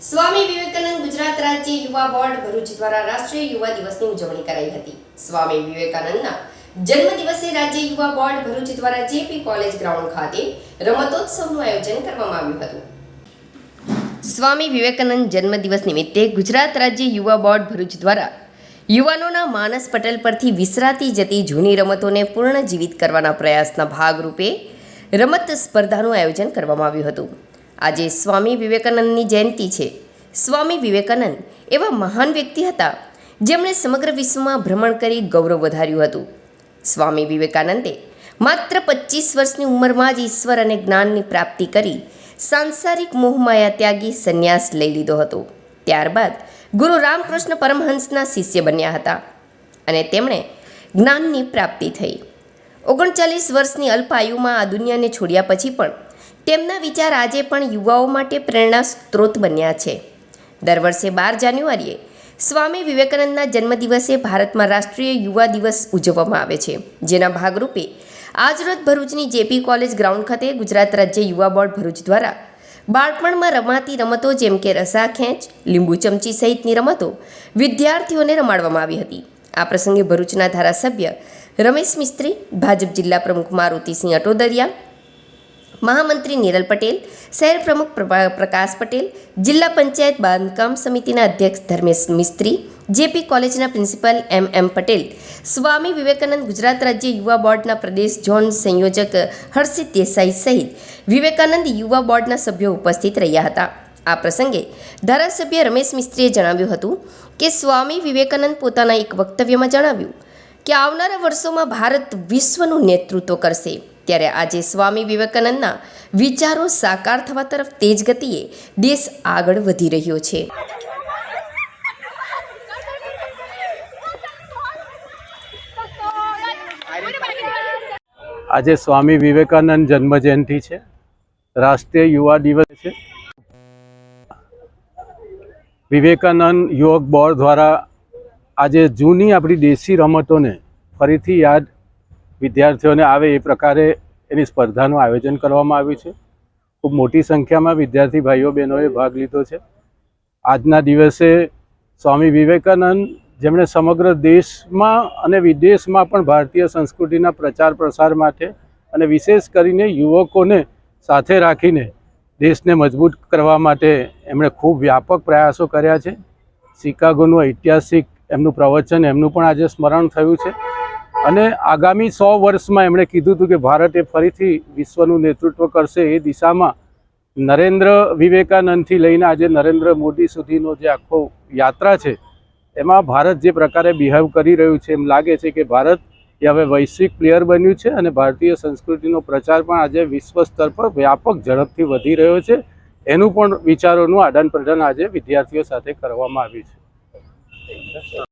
સ્વામી વિવેકાનંદ ગુજરાત રાજ્ય યુવા બોર્ડ ભરૂચ દ્વારા રાષ્ટ્રીય યુવા દિવસની ઉજવણી કરાઈ હતી. સ્વામી વિવેકાનંદના જન્મદિવસે રાજ્ય યુવા બોર્ડ ભરૂચ દ્વારા જેપી કોલેજ ગ્રાઉન્ડ ખાતે રમતોત્સવનું આયોજન કરવામાં આવ્યું હતું. સ્વામી વિવેકાનંદ જન્મદિવસ નિમિત્તે ગુજરાત રાજ્ય યુવા બોર્ડ ભરૂચ દ્વારા યુવાનોના માનસ પટેલ પરથી વિસરાતી જતી જૂની રમતોને પુનર્જીવિત કરવાના પ્રયાસના ભાગરૂપે રમત સ્પર્ધાનું આયોજન કરવામાં આવ્યું હતું. આજે સ્વામી વિવેકાનંદની જયંતિ છે. સ્વામી વિવેકાનંદ એવા મહાન વ્યક્તિ હતા, જેમણે સમગ્ર વિશ્વમાં ભ્રમણ કરી ગૌરવ વધાર્યું હતું. સ્વામી વિવેકાનંદે માત્ર પચીસ વર્ષની ઉંમરમાં જ ઈશ્વર અને જ્ઞાનની પ્રાપ્તિ કરી સાંસારિક મોહમાયા ત્યાગી સંન્યાસ લઈ લીધો હતો. ત્યારબાદ ગુરુ રામકૃષ્ણ પરમહંસના શિષ્ય બન્યા હતા અને તેમણે જ્ઞાનની પ્રાપ્તિ થઈ. ઓગણચાલીસ વર્ષની અલ્પ આયુમાં આ દુનિયાને છોડ્યા પછી પણ તેમના વિચાર આજે પણ યુવાઓ માટે પ્રેરણા સ્ત્રોત બન્યા છે. દર વર્ષે બાર જાન્યુઆરીએ સ્વામી વિવેકાનંદના જન્મદિવસે ભારતમાં રાષ્ટ્રીય યુવા દિવસ ઉજવવામાં આવે છે, જેના ભાગરૂપે આજરોજ ભરૂચની જેપી કોલેજ ગ્રાઉન્ડ ખાતે ગુજરાત રાજ્ય યુવા બોર્ડ ભરૂચ દ્વારા બાળપણમાં રમાતી રમતો જેમ કે રસા ખેંચ લીંબુ ચમચી સહિતની રમતો વિદ્યાર્થીઓને રમાડવામાં આવી હતી. આ પ્રસંગે ભરૂચના ધારાસભ્ય રમેશ મિસ્ત્રી, ભાજપ જિલ્લા પ્રમુખ મારુતિસિંહ અટોદરિયા મહામંત્રી નિરલ પટેલ, શહેર પ્રમુખ પ્રકાશ પટેલ, જિલ્લા પંચાયત બાંધકામ સમિતિના અધ્યક્ષ ધર્મેશ મિસ્ત્રી, જેપી કોલેજના principal M M Patel, Swami Vivekananda Gujarat રાજ્ય યુવા બોર્ડના પ્રદેશ ઝોન સંયોજક હર્ષિત દેસાઈ સહિત વિવેકાનંદ યુવા બોર્ડના સભ્યો ઉપસ્થિત રહ્યા હતા. આ પ્રસંગે ધારાસભ્ય રમેશ મિસ્ત્રીએ જણાવ્યું હતું કે સ્વામી વિવેકાનંદ પોતાના એક વક્તવ્યમાં જણાવ્યું કે આવનારા વર્ષોમાં ભારત વિશ્વનું નેતૃત્વ કરશે. ત્યારે આજે સ્વામી વિવેકાનંદના વિચારો સાકાર થવા તરફ તેજ ગતિએ દેશ આગળ વધી રહ્યો છે. આજે સ્વામી વિવેકાનંદ જન્મ જયંતિ છે. રાષ્ટ્રીય યુવા દિવસ છે. વિવેકાનંદ યુવક બોર્ડ દ્વારા આજે જૂની આપણી દેશી રમતોને ફરીથી યાદ વિદ્યાર્થીઓને આવે એ પ્રકારે એની સ્પર્ધાનું આયોજન કરવામાં આવ્યું છે. ખૂબ મોટી સંખ્યામાં વિદ્યાર્થી ભાઈઓ બહેનોએ ભાગ લીધો છે. આજના દિવસે સ્વામી વિવેકાનંદ જેમણે સમગ્ર દેશમાં અને વિદેશમાં પણ ભારતીય સંસ્કૃતિના પ્રચાર પ્રસાર માટે અને વિશેષ કરીને યુવકોને સાથે રાખીને દેશને મજબૂત કરવા માટે એમણે ખૂબ વ્યાપક પ્રયાસો કર્યા છે. શિકાગોનું ઐતિહાસિક એમનું પ્રવચન એમનું પણ આજે સ્મરણ થયું છે. અને આગામી સો વર્ષમાં એમણે કીધું હતું કે ભારત એ ફરીથી વિશ્વનું નેતૃત્વ કરશે એ દિશામાં નરેન્દ્ર વિવેકાનંદથી લઈને આજે નરેન્દ્ર મોદી સુધીનો જે આખો યાત્રા છે, એમાં ભારત જે પ્રકારે બિહેવ કરી રહ્યું છે, એમ લાગે છે કે ભારત એ હવે વૈશ્વિક પ્લેયર બન્યું છે અને ભારતીય સંસ્કૃતિનો પ્રચાર પણ આજે વિશ્વ સ્તર પર વ્યાપક ઝડપથી વધી રહ્યો છે. એનું પણ વિચારોનું આદાન પ્રદાન આજે વિદ્યાર્થીઓ સાથે કરવામાં આવ્યું છે.